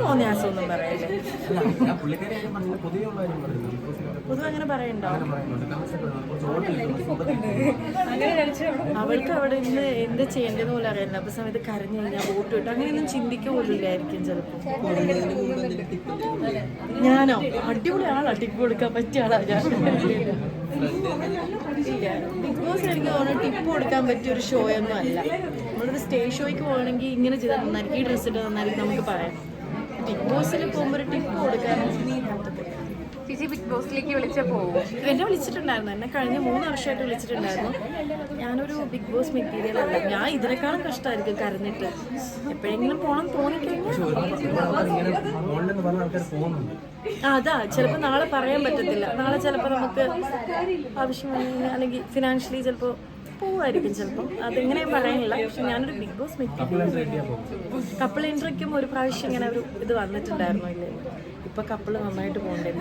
തോന്നിയാസൊന്നും പറയല്ലേ? പൊതുവെ അങ്ങനെ പറയണ്ടോ? അവൾക്ക് അവിടെ ഇന്ന് എന്ത് ചെയ്യേണ്ടതെന്ന് പോലും അറിയില്ല അപ്പൊ സമയത്ത് കരഞ്ഞു കഴിഞ്ഞാൽ വോട്ട് കിട്ടും. അങ്ങനെയൊന്നും ചിന്തിക്കുക ചിലപ്പോ. ഞാനോ? അടിപൊളി ആളാ. ടിപ്പ് കൊടുക്കാൻ പറ്റിയ ആളാ ഞാൻ. ഇല്ല ബിഗ് ബോസ് എനിക്ക് തോന്നുന്നു ടിപ്പ് കൊടുക്കാൻ പറ്റിയ ഒരു ഷോ ഒന്നും അല്ല. നമ്മളൊരു സ്റ്റേജ് ഷോയ്ക്ക് പോകണമെങ്കിൽ ഇങ്ങനെ ചെയ്താൽ നന്നായിരിക്കും. ഈ ഡ്രസ്സ് ഇട്ട് നന്നായിരിക്കും നമുക്ക് പറയാം. ബിഗ് ബോസിൽ പോകുമ്പോൾ ഒരു ടിപ്പ് കൊടുക്കാൻ ചേച്ചി ബിഗ് ബോസിലേക്ക് വിളിച്ച പോകും എന്നെ വിളിച്ചിട്ടുണ്ടായിരുന്നു. എന്നെ കഴിഞ്ഞ മൂന്ന് വർഷമായിട്ട് വിളിച്ചിട്ടുണ്ടായിരുന്നു. ഞാനൊരു ബിഗ് ബോസ് മെറ്റീരിയൽ അല്ല. ഞാൻ ഇതിനേക്കാളും കഷ്ടമായിരിക്കും കരഞ്ഞിട്ട്. എപ്പോഴെങ്കിലും പോകണം തോന്നിക്കഴിഞ്ഞാൽ പറഞ്ഞ ആൾക്കാർ പോകുന്നുണ്ട്. ആ, അതാ ചിലപ്പോൾ നാളെ പറയാൻ പറ്റത്തില്ല. നാളെ ചിലപ്പോൾ നമുക്ക് ആവശ്യമായി അല്ലെങ്കിൽ ഫിനാൻഷ്യലി ചിലപ്പോൾ പോവായിരിക്കും ചിലപ്പോൾ അതെങ്ങനെ പറയാനില്ല. പക്ഷെ ഞാനൊരു ബിഗ് ബോസ് കപ്പിൾ എൻട്രിക്കും ഒരു പ്രാവശ്യം ഇങ്ങനെ ഒരു ഇത് വന്നിട്ടുണ്ടായിരുന്നു. ഇല്ലേ? ഇപ്പൊ കപ്പിൾ നന്നായിട്ട് പോകണ്ടേ